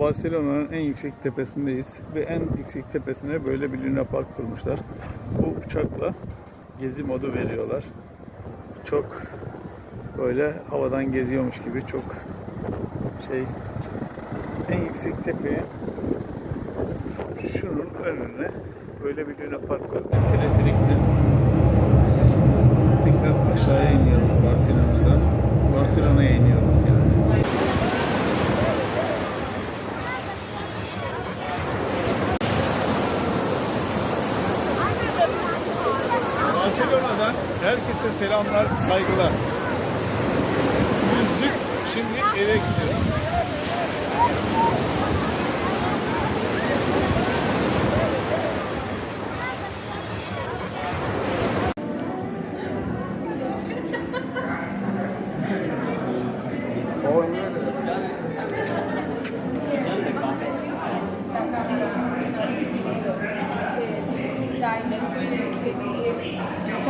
Barcelona'nın en yüksek tepesindeyiz ve en yüksek tepesine böyle bir Luna Park kurmuşlar. Bu uçakla gezi modu veriyorlar. Çok böyle havadan geziyormuş gibi çok şey en yüksek tepeye şunun önüne böyle bir Luna Park koymuş. Makedonya'dan herkese selamlar, saygılar. Yüzlük şimdi eve gidiyor. daime